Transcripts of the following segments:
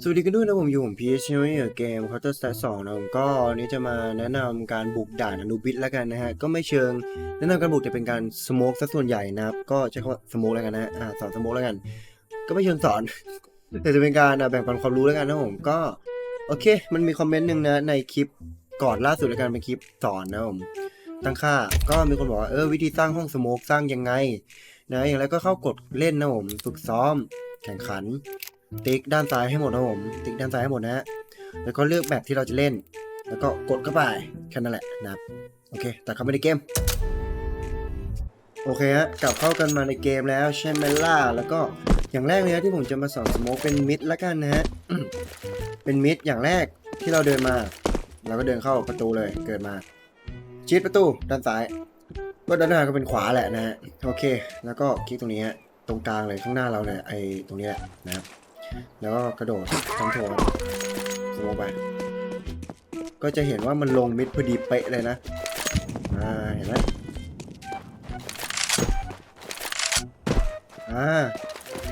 สวัสดีกันด้วยนะผมอยู่ผมพีชช่วยเกม Counter Strike 2นะผมก็วันนี้จะมาแนะนำการบุกด่านอนุบิตแล้วกันนะฮะ ก็ไม่เชิง แนะนำการบุกแต่เป็นการสโมกซะส่วนใหญ่นะครับ ก็ใช้คำว่าสโมกแล้วกันนะฮะอ่าสอนสโมกแล้วกัน ก็ไม่เชิงสอน แต่จะเป็นการแบ่งปันความรู้แล้วกันนะผมก็โอเค มันมีคอมเมนต์หนึ่งนะในคลิปก่อนล่าสุดแล้วกันเป็นคลิปสอนนะผมตั้งค่าก็มีคนบอกว่าเออวิธีสร้างห้องสโมกสร้างยังไงนะอย่างไรก็เข้ากดเล่นนะผมฝึกซ้อม แข่งขัน ติ๊กด้านซ้ายให้หมดนะผม ติ๊กด้านซ้ายให้หมดนะฮะ แล้วก็เลือกแบบที่เราจะเล่น แล้วก็กดเข้าไปแค่นั้นแหละนะครับ โอเค แต่เขาไปในเกม โอเคฮะ กลับเข้ากันมาในเกมแล้วใช่ไหมล่ะแล้วก็อย่างแรกเลยนะที่ผมจะมาสอนสโมกเป็นมิดละกันนะฮะ เป็นมิดอย่างแรกที่เราเดินมา เราก็เดินเข้าประตูเลย เกิดมา ชิดประตูด้านซ้าย ก็ด้านหน้าก็เป็นขวาแหละนะฮะ โอเค แล้วก็คลิกตรงนี้ฮะ ตรงกลางเลยข้างหน้าเราเลยไอ้ตรงนี้แหละนะครับ แล้วก็กระโดดคอนโทรลสโมไปก็จะเห็นว่ามันลงมิดพอดีเป๊ะเลยนะอ่าเห็นไหมอ่า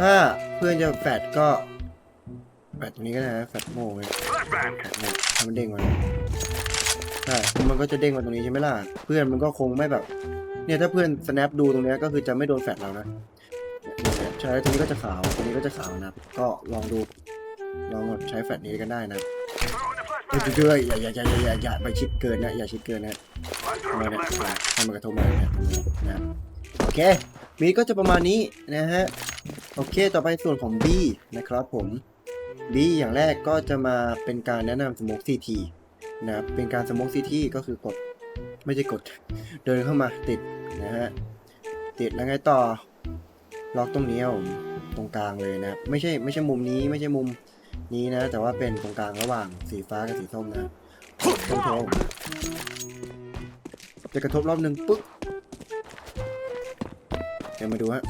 ถ้าเพื่อนจะแฟดก็แฟดตรงนี้ก็ได้นะแฟดโม่เลยแฟดเนี่ยให้มันเด้งมาใช่มันก็จะเด้งมาตรงนี้ใช่ไหมล่ะ เพื่อนมันก็คงไม่แบบ เนี่ยถ้าเพื่อน snap ดูตรงนี้ก็คือจะไม่โดนแฟดเรานะ ใช้ตรงนี้ก็จะขาวตรงนี้ก็จะขาวนะครับ ก็ลองดูลองแบบใช้แฟลชนี้กันได้นะเรื่อยๆอย่าอย่าอย่าอย่าอย่าอย่าไปชิดเกินนะอย่าชิดเกินนะมาเนี่ยให้มันกระทบมาเนี่ยนะโอเคมีก็จะประมาณนี้นะฮะโอเค ต่อไปส่วนของ B นะครับผม B อย่างแรกก็จะมาเป็นการแนะนำสโมก CT นะครับเป็นการสโมก CT ก็คือกดไม่ใช่กด เดินเข้ามาติดนะฮะติดแล้วไงต่อ ล็อกตรงนี้ครับผมตรงกลางเลยนะครับไม่ใช่ไม่ใช่มุมนี้ไม่ใช่มุมนี้นะ แต่ว่าเป็นตรงกลางระหว่างสีฟ้ากับสีส้มนะตรงโจะกระทบรอบหนึ่งปึ๊กเดี๋ยวมาดูฮะ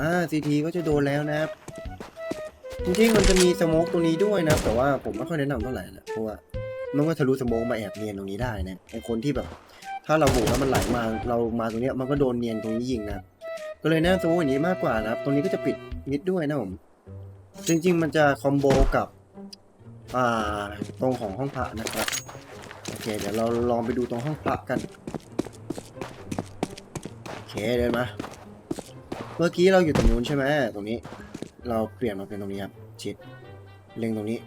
อ่าซีทีก็จะโดนแล้วนะครับจริงๆมันจะมีสโมกตรงนี้ด้วยนะแต่ว่าผมไม่ค่อยแนะนำเท่าไหร่นะเพราะว่ามันก็ทะลุสโมกมาแอบเนียนตรงนี้ได้นะไอคนที่แบบ ถ้าเราบุกแล้วมันไหลมาเรามาตรงเนี้ยมันก็โดนเนียนตรงนี้ยิงนะก็เลยแนะนำสโมกอย่างนี้มากกว่านะครับ ตรงนี้ก็จะปิดมิดด้วยนะผม จริง ๆ มันจะคอมโบกับอ่าตรงของห้องพระนะครับโอเค เดี๋ยวเราลองไปดูตรงห้องพระกันโอเคเดินมาเมื่อกี้เราอยู่ตรงนู้นใช่ไหมตรงนี้ เราเปลี่ยนมาเป็นตรงนี้ครับชิดเล็งตรงนี้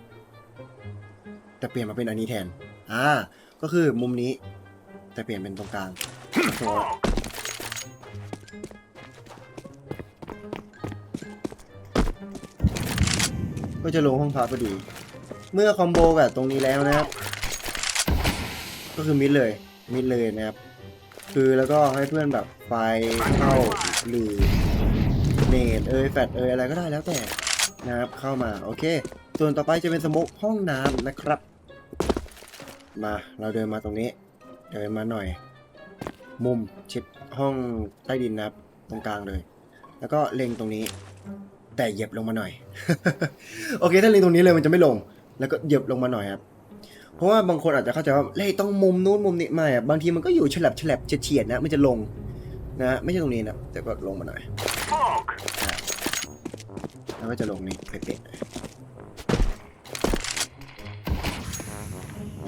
แต่เปลี่ยนมาเป็นอันนี้แทนอ่าก็คือมุมนี้ แต่เปลี่ยนเป็นตรงกลางโอเคก็จะลงห้องพักพอดี เมื่อคอมโบกับตรงนี้แล้วนะครับ ก็คือมิดเลย มิดเลยนะครับ คือแล้วก็ให้เพื่อนแบบไฟเข้าหรือเนตเอยแฟดเอยอะไรก็ได้แล้วแต่นะครับเข้ามาโอเค ส่วนต่อไปจะเป็นสโมกห้องน้ำนะครับ มาเราเดินมาตรงนี้ เดินมาหน่อย มุมชิดห้องใต้ดินนะครับ ตรงกลางเลย แล้วก็เล็งตรงนี้ แต่เหยียบลงมาหน่อย โอเค ถ้าเล็งตรงนี้เลยมันจะไม่ลง แล้วก็เหยียบลงมาหน่อยครับ เพราะว่าบางคนอาจจะเข้าใจว่าเล่ต้องมุมนู้นมุมนี้ไม่อะบางทีมันก็อยู่ฉลับฉลับเฉียดๆนะ มันจะลงนะไม่ใช่ตรงนี้นะแต่ก็ลงมาหน่อยแล้วก็จะลงนี่เป๊ะๆ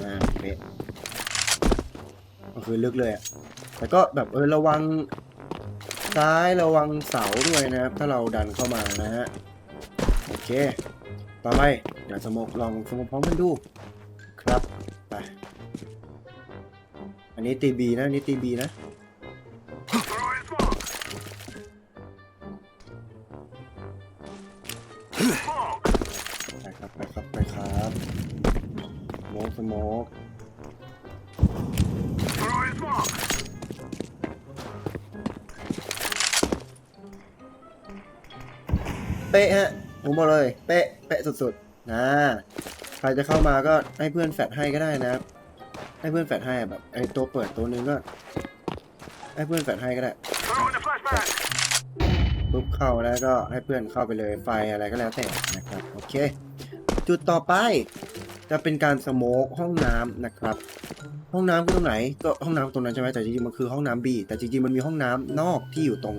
อ่าเป๊ะ ก็คือลึกเลยอะแต่ก็แบบเออระวังซ้ายระวังเสาด้วยนะครับ ถ้าเราดันเข้ามานะฮะ โอเค ต่อไปเดี๋ยวสมกลองสมกพร้อมกันดู ครับไปอันนี้ตีบีนะอันนี้ตีบีนะไปครับไปครับไปครับสโมกสมก เป๊ะฮะผมบอกเลยเป๊ะเป๊ะสุดๆนะใครจะเข้ามาก็ให้เพื่อนแฟดให้ก็ได้นะครับ ให้เพื่อนแฟดให้แบบไอ้ตัวเปิดตัวนึงก็ ให้เพื่อนแฟดให้ก็ได้ปุ๊บเข้าแล้วก็ให้เพื่อนเข้าไปเลยไฟอะไรก็แล้วแต่นะครับ โอเค จุดต่อไป จะเป็นการสโมกห้องน้ำนะครับ ห้องน้ำคือตรงไหน ก็ห้องน้ำตรงนั้นใช่ไหมแต่จริงๆมันคือห้องน้ำบีแต่จริงๆมันมีห้องน้ำนอกที่อยู่ตรง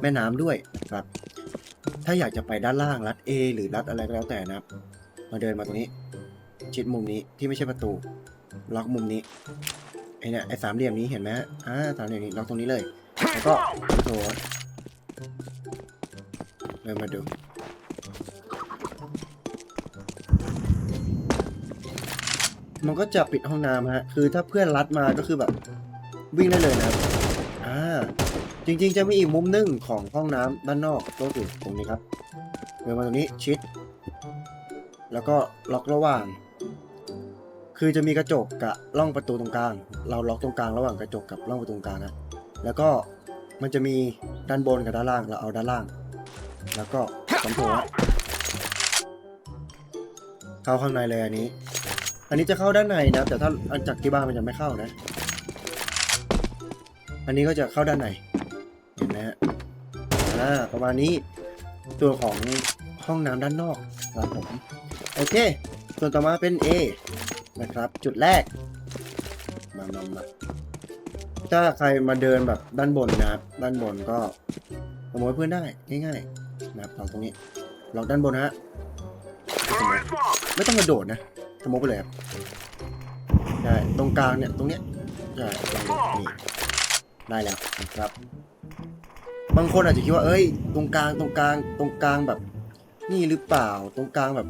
แม่น้ำด้วยนะครับ ถ้าอยากจะไปด้านล่างรัด A หรือรัดอะไรก็แล้วแต่นะครับ มาเดินมาตรงนี้ ชิดมุมนี้ที่ไม่ใช่ประตู ล็อกมุมนี้ไอเนี่ยไอสามเหลี่ยมนี้เห็นไหมอ่าสามเหลี่ยมนี้ล็อกตรงนี้เลย แล้วก็โถเดินมาดู มันก็จะปิดห้องน้ำฮะ คือถ้าเพื่อนรัดมาก็คือแบบวิ่งได้เลยนะอ่า จริงๆ จะมีอีกมุมนึ่งของห้องน้ำด้านนอกก็คือตรงนี้ครับเดินมาตรงนี้ชิด แล้วก็ล็อกระหว่าง คือจะมีกระจกกับร่องประตูตรงกลาง เราล็อกตรงกลางระหว่างกระจกกับร่องประตูตรงกลางนะ แล้วก็มันจะมีด้านบนกับด้านล่าง เราเอาด้านล่าง แล้วก็สำโถฮะเข้าข้างในเลยอันนี้ อันนี้จะเข้าด้านในนะ แต่ถ้าอันจากที่บ้านมันจะไม่เข้านะ อันนี้ก็จะเข้าด้านใน เห็นไหมฮะอ่าประมาณนี้ตัวของห้องน้ำด้านนอกครับผมโอเค ส่วนต่อมาเป็น A นะครับ จุดแรก มามามาถ้าใครมาเดินแบบด้านบนนะครับ ด้านบนก็ขโมยเพื่อนได้ง่ายๆนะครับลองตรงนี้ลองด้านบนฮะไม่ต้องกระโดดนะ สโมกไปเลยครับใช่ตรงกลางเนี่ยตรงเนี้ยใช่ลองนี่ได้แล้วครับ บางคนอาจจะคิดว่าเอ้ย ตรงกลางตรงกลางตรงกลางแบบ นี่หรือเปล่า ตรงกลางแบบ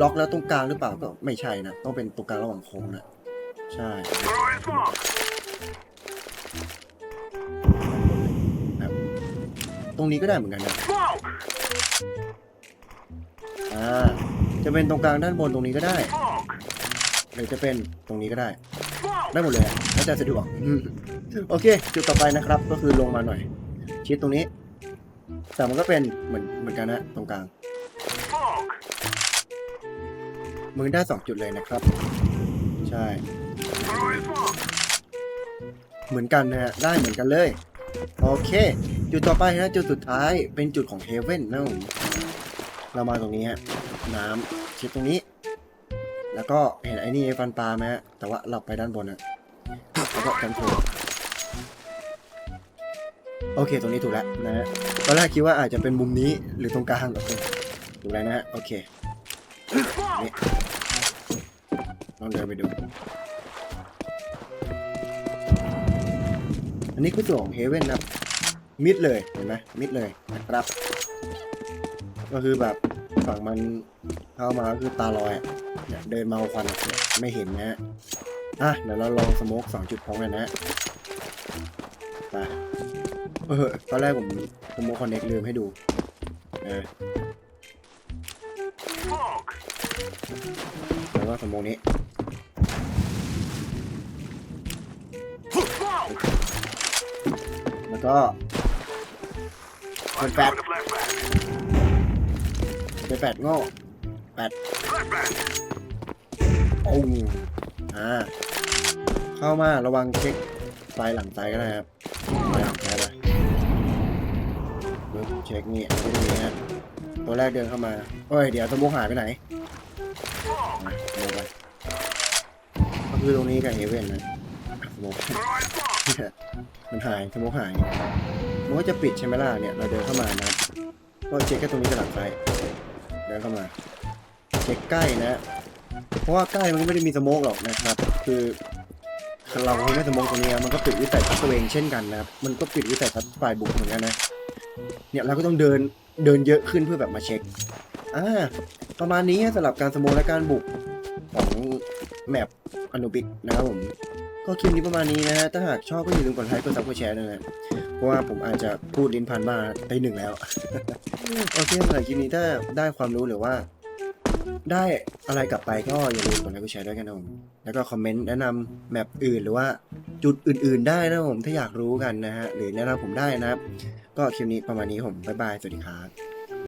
ล็อกแล้วตรงกลางหรือเปล่าก็ไม่ใช่นะต้องเป็นตรงกลางระหว่างโค้งนะใช่ตรงนี้ก็ได้เหมือนกันนะอ่า จะเป็นตรงกลางด้านบนตรงนี้ก็ได้หรือจะเป็นตรงนี้ก็ได้ ได้หมดเลยอะแล้วแต่สะดวกอืมโอเค จุดต่อไปนะครับ ก็คือลงมาหน่อย ชิดตรงนี้ แต่มันก็เป็นเหมือนเหมือนกันนะตรงกลางมือได้สองจุดเลยนะครับ ใช่เหมือนกันนะฮะได้เหมือนกันเลย โอเค จุดต่อไปนะจุดสุดท้ายเป็นจุดของเฮเว่นนะผมเรามาตรงนี้ฮะ น้ำชิดตรงนี้ แล้วก็เห็นไอ้นี่ฟันปลาไหมฮะแต่ว่าเราไปด้านบนนะแล้วก็กันโถโอเค ตรงนี้ถูกแล้วนะฮะ ตอนแรกคิดว่าอาจจะเป็นมุมนี้หรือตรงกลางโอเคถูกแล้วนะฮะ โอเคนี่ลองเดินไปดู อันนี้คือส่วของเฮเว่นนะมิดเลย เห็นไหมมิดเลยนะครับ ก็คือแบบ ฝั่งมันเข้ามาก็คือตาลอยเนี่ยเดินเมาควันไม่เห็นนะฮะอะเดี๋ยวเราลองสโมกสองจุดพร้อมกันนะไปเออตอนแรกผมสโมกคอนเน็กลืมให้ดูเออแล้วก็สโมองนี้แล้วก็เป็นแปด เป็นแปดโง่แปดโอ้อ่าเข้ามาระวังเช็คไฟหลังใจก็ได้ครับไฟหลังใจไปเช็คนี่ตรงนี้ฮะตัวแรกเดินเข้ามาโอ้ยเดี๋ยวสโมองหายไปไหนอะลงไปก็คือตรงนี้กับเฮเว่นนะสโมกมันหายสโมกหายมันก็จะปิดใช่ไหมล่ะเนี่ยเราเดินเข้ามานะก็เช็คแค่ตรงนี้กับหลังซ้าย เดินเข้ามาเช็คใกล้นะ เพราะว่าใกล้มันก็ไม่ได้มีสโมกหรอกนะครับ คือเราคงไม่สโมกตรงนี้มันก็ปิดวิสัยทัศน์ตัวเองเช่นกันนะครับ มันก็ปิดวิสัยทัศน์ฝ่ายบุกเหมือนกันนะ เนี่ยเราก็ต้องเดินเดินเยอะขึ้นเพื่อแบบมาเช็ค อ่าประมาณนี้สำหรับการสโมกและการบุกของแมปอนุบิกนะครับผมก็คลิปนี้ประมาณนี้นะฮะถ้าหากชอบก็อย่าลืมกดไลค์กดซับกดแชร์ด้วยนะเพราะว่าผมอาจจะพูดลิ้นพันบ้าไปหนึ่งแล้วโอเคสำหรับคลิปนี้ถ้าได้ความรู้หรือว่า ได้อะไรกลับไปก็อย่าลืมกดไลค์กดแชร์ด้วยกันนะผมแล้วก็คอมเมนต์แนะนำแมปอื่นหรือว่าจุดอื่น ๆ ได้นะผมถ้าอยากรู้กันนะฮะหรือแนะนำผมได้นะครับ ก็คลิปนี้ประมาณนี้ผมบ๊ายบายสวัสดีครับ